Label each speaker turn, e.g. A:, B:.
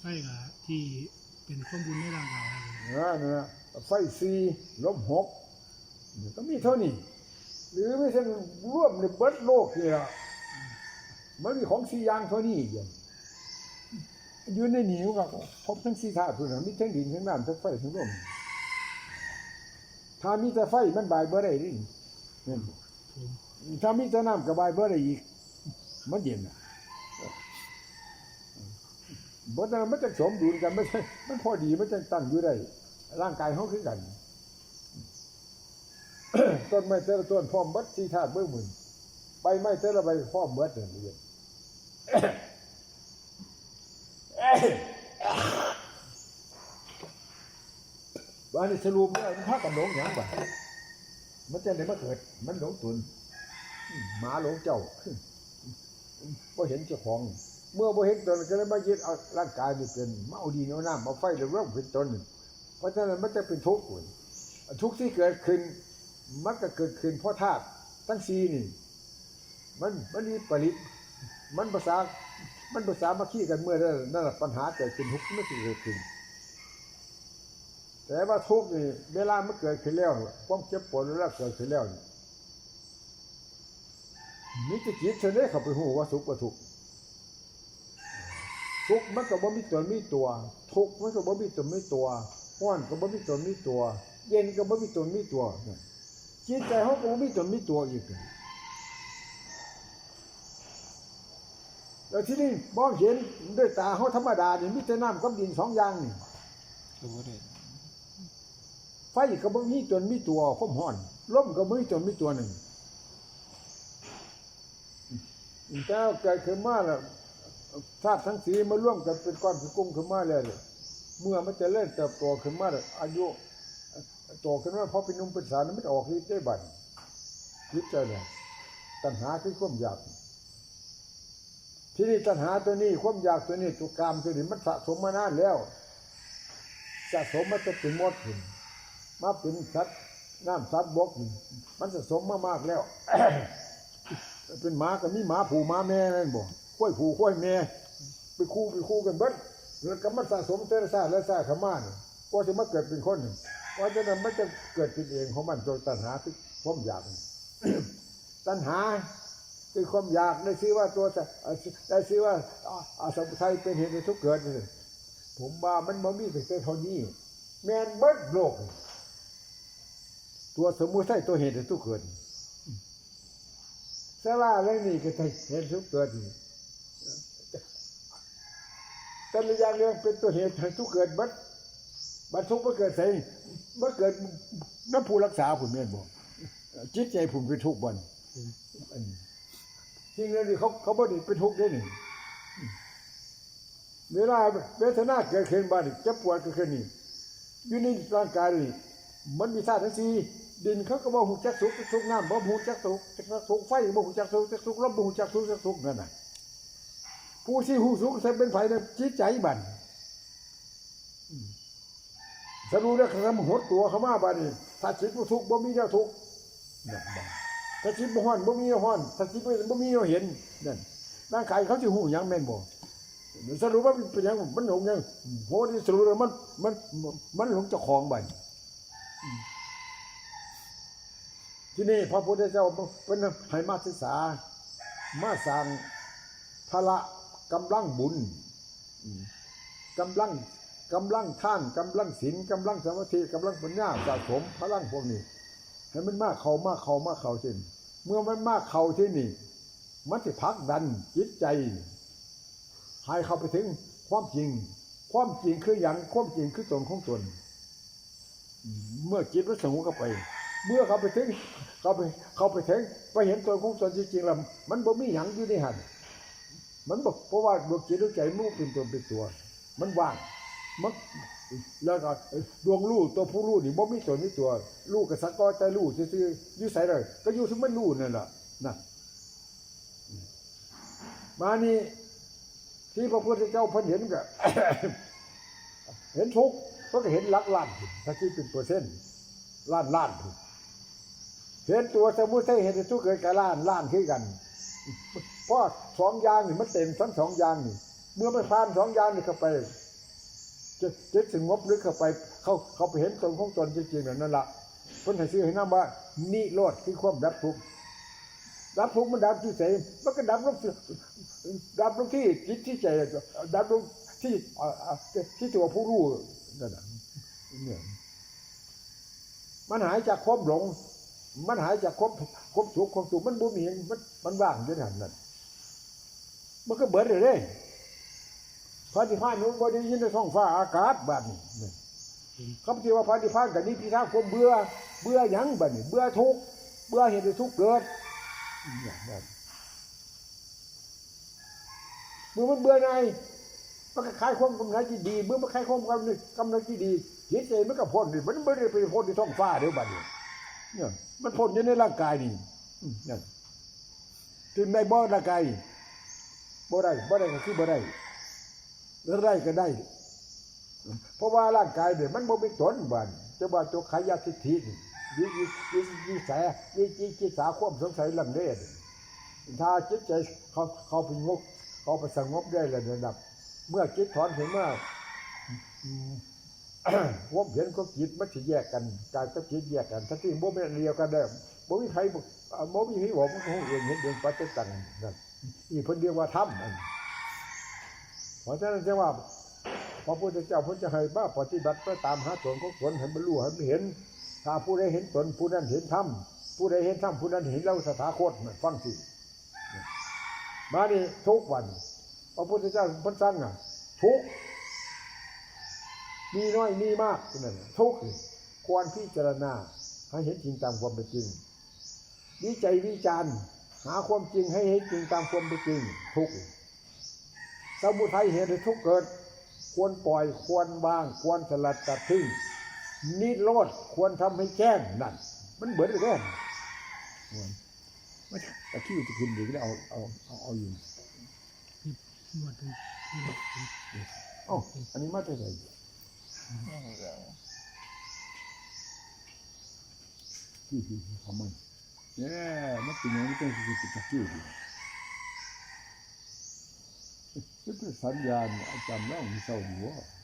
A: ไฟกับที่เป็นข้อมูลในร่างกายครับ
B: เออนะไฟสี่ลบหกเนี่ยก็มีเท่านี้ หรือไม่ใช่ร่วมในเบิดโลกนี่ละมันมีของสี่อย่างเท่านี้อย่างอยู่ในหนีวก็พบทั้งสี่ธาตุนะมีทั้งดินทั้งน้ำทั้งไฟทั้งลมถ้ามีแต่ไฟมันบายเบ่ได้ดิเนี่ย
A: ผม
B: ถ้ามีแต่น้ำก็บายเบ่ได้อีก มันเย็นอะ บนนั้นมันจะสมดุลกันไม่ใช่มันพอดีมันจะตั้งอยู่ได้ร่างกายเขาคือกันต้นไม้แต่ละต้นพร้อมเบัดสี่ธาตุเบื้องมือใบไม้แต่ละใบพร้อมเบิดเลยเรียนวันนี้สรุปว่ามันพากันหลงหยังบ่มันจะไหนมาเกิด มันหลงตุนหมาหลงเจ้าบ่เห็นเจ้าของ เมื่อบ่เห็นตนก็เลยมายึดเอาร่างกายนี่เป็นมาเอาดีเอาน้ำเอาไฟหรือร่มเป็นตนเพราะฉะนั้นมันจะเป็นทุกข์อุ่นทุกข์ที่เกิดขึ้นมันก็เกิดขึ้นเพราะธาตุทั้งสี่นี่ มันมันมีปริมันภาษา มันภาษามาขี้กันเมื่อนั่นแหละปัญหาเกิดขึ้นทุกข์ไม่เกิดขึ้นแต่ว่าทุกข์นี่เวลามันเกิดขึ้นแล้วความเจ็บปวดเวลาเกิดขึ้นแล้วนี่มิตรจิตเฉยเขาไปหูว่าสุขว่าทุกข์ ทุกมันก็บ่มีตัวมีตัว ทุกมันก็บ่มีตัวมีตัวร้อนก็บ่มีตัวมีตัว เย็นก็บ่มีตัวมีตัวจิตใจเขาก็บ่มีตัวมีตัวอีกแล้วที่นี่มองเห็นด้วยตาเขาธรรมดานี่มีแต่น้ำกับดินสองอย่างนี่
C: ไฟ
B: ก็บ่มีตัวมีตัวความร้อนลมก็บ่มีตัวมีตัวหนึ่งแต่เกิดขึ้นมาแล้ว ธาตุทั้งสีมาร่วมกันเป็นก้อนเป็นกุ้งขึ้นมาแล้วเนี่ยเมื่อมันจะเล่นเติบโตขึ้นมาแล้วอายุโตขึ้นมาเพอเป็นนุ่มเป็นสาวนั้นมันออกฤทธิ์ได้บัดยึดใจเลยตัณหาคือความอยาก ที่นี่ตัณหาตัวนี้ความอยากตัวนี้ตัวกรรมตัวนี้มันสะสมมานานแล้วสะสมมันจะเป็นมดขึ้นมาเป็นสัตว์น้ำสัตว์บกมันสะสมมามากแล้ว เป็นหมากับมีหมาผูหมาแม่นั่นบ่ ข้อยผูข้อยแม่ไปคู่ไปคู่กันเบิดแล้วก็มันสะสมเตระซาและซาขม่านก็จะมาเกิดเป็นคนหนึ่งเพราะฉะนั้นมันจะเกิดเป็นเองของมันโดยตัณหาคือความอยากตัณหาคือความอยากได้ชื่อว่าตัวได้ชื่อว่าอาสมุทัยเป็นเหตุให้ทุกเกิดผมว่ามันบ่มีแต่เท่านี้ แมนเบิดโลก ตัวสมุทัยตัวเหตุให้ทุกเกิดเสลาเรื่องนี้ก็จะเหตุทุกเกิดนี่ แต่ละอย่างเรื่องเป็นตัวเหตุให้ทุกเกิดบัดบัดทุกข์บ่เกิดใส่บ่เกิดน้ำผู้รักษาผู้แม่นบ่จิตใจผมเป็นทุกข์บ่นอันนี้สิ่งนั้นนี่เขาเขาบ่ได้เป็นทุกข์ได้หนึ่งเวลาเวทนาเกิดขึ้นบ้านี่เจะปวดเกิดขึ้นนี่อยู่ในร่างกายนี่มันมีธาตุทั้งสี่ดินเขาก็บ่หูจักสุขจักทุกน้ำบ่หูจักสุขจักทุกไฟบ่หูจักสุขจักทุกลมบ่หูจักสุขจักทุกนั่นน่ะ ผู้ที่หูสุขจะเป็นไผในจิตใจบัดอืมสรุปแล้วคำหดตัวเขามาบันถ้าจิตบ่ทุกข์บ่มีแนวทุกข์ถ้าจิตบ่ฮ้อนบ่มีแนวฮ้อนถ้าจิตบ่บ่มีแนวเห็นนั่นร่างกายเขาสิฮู้หยังแม่นบ่สรุปว่าเป็นยังมันหลงยังโหนี่สรุปแล้วมันมันมันหลงเจ้าของบัดที่นี่พระพุทธเจ้าเพิ่นให้มาศึกษามาสร้างพละ กำลังบุญกำลังกำลังท่านกำลังศีลกำลังสมาธิกำลังปัญญาสะสมพลังพวกนี้ให้มันมากเขามากเขามากเขาเช่นเมื่อมันมากเขาที่นี่ มันจะพักดันจิตใจให้เข้าไปถึงความจริง ความจริงคืออย่างความจริงคือตนของตน เมื่อจิตมันสงบเข้าไป เมื่อเขาไปถึงเขาไปเขาไปถึงไปเห็นตนของตนจริงๆแล้วมันบ่มีหยังอยู่ในหัน มันบอกเพราะว่าดวงจิตดวงใจมันเป็นตนเป็นตัว มันว่างมันแล้วก็ดวงรู้ตัวผู้รู้นี่บ่มีตัวมีตัวรู้กับสักก็ใจรู้ซื่อๆยู่ไสเลย ก็อยู่ที่มันรู้นั่นแหละนั่นมานี่ที่พระพุทธเจ้าเพิ่นเห็นก็เห็นทุกก็เห็นลักล้านพุ่นถ้าคิดเป็นเปอร์เซ็นต์ล้านล้านเห็นตัวสมุทัยเห็นทุกข์เกิดกับล้านล้านคือกัน เพราะสองอย่างนี่มันเต็มทั้งสองอย่างนี่ เมื่อมันผ่านสองอย่างนี่เข้าไปจะจิตสงบลึกเข้าไป เขาเขาไปเห็นตนของตนจริงๆนั่นนั่นละเพิ่นให้ชื่อให้นาว่านิโรธคือความดับทุกข์ดับทุกข์มันดับที่ไหนมันก็ดับลงดับลงที่จิตที่ใจดับลงที่อ่าอ่าที่ตัวผู้รู้นั่นน่ะเนี่ยมันหายจากความหลง มันหายจากความความสุขความสุขมันบ่มีมันมันว่างอยู่นั่นนั่น มันก็เบิดเลยเด้พระนิพพานมันบ่ได้ยินในท้องฟ้าอากาศบัดนี้คำที่ว่าพระนิพพานกับนิพพานความเบื่อ เบื่อยังบัดนี้เบื่อทุกเบื่อเหตุให้ทุกข์เกิดเนี่ยนั่นเมื่อมันเบื่อไงมันก็คลายความกำลังที่ดีเมื่อมันคลายความกำลังกำลังที่ดีจิตใจมันก็พ้นดิมันไม่ได้ไปพ้นที่ท้องฟ้าเดี๋ยวบัดนี้เนี่ยมันพ่นอยู่ในร่างกายนี่นั่นถึงได้บ่อร่างกายนี่ บ่ได้บ่ได้ก็คือบ่ได้แล้วได้ก็ได้ เพราะว่าร่างกายเนี่ยมันบ่มีตนบันจะว่าตัวขายาทิฏฐินี่วิวิวิวิสัยวิจิกิจสาความสงสัยลำเล่ถ้าจิตใจเขาเขาเป็นงบเขาไปสงบได้ระดับ เมื่อจิตถอนถึงเมื่ออืมความเห็นของจิตมันจะแยกกันกายกับจิตแยกกันทั้งที่บ่เป็นอันเดียวกันเด้บ่มีใครบ่อ่าบ่มีใครบอกมันคงเองเห็นเองปัจจตังนั่น นี่เพิ่นเรียกว่าธรรมอันเพราะฉะนั้นจะว่าพระพุทธเจ้าเพิ่นจะให้บ้าปฏิบัติไปตามหาตนของตนให้บรรลุให้มันเห็น ถ้าผู้ใดเห็นตนผู้นั้นเห็นธรรมผู้ใดเห็นธรรมผู้นั้นเห็นเราสถาคตนั่นฟังสิมานี่ทุกวัน พระพุทธเจ้าเพิ่นสั่งอะ ทุกมีน้อยมีมากนั่นน่ะทุกควรพิจารณาให้เห็นจริงตามความเป็นจริงวิจัยวิจารณ์ หาความจริงให้เห็นจริงตามความเป็นจริงทุกข์สมุทัยเหตุให้ทุกข์เกิด ควรปล่อยควรวาง ควรสลัดตัดทิ้งนิโรธควรทำให้แจ้งนั่นมันเบิดเลยแน่ไม่ใช่ตะขี้จะขึ้นดีก็ได้เอาเอาเอาเอาอยู่
A: นวดเป็นนวดเป็น
B: อ๋ออันนี้มาจากไหนที่ที่ของมัน เนี่ยมันเป็นอย่างนี้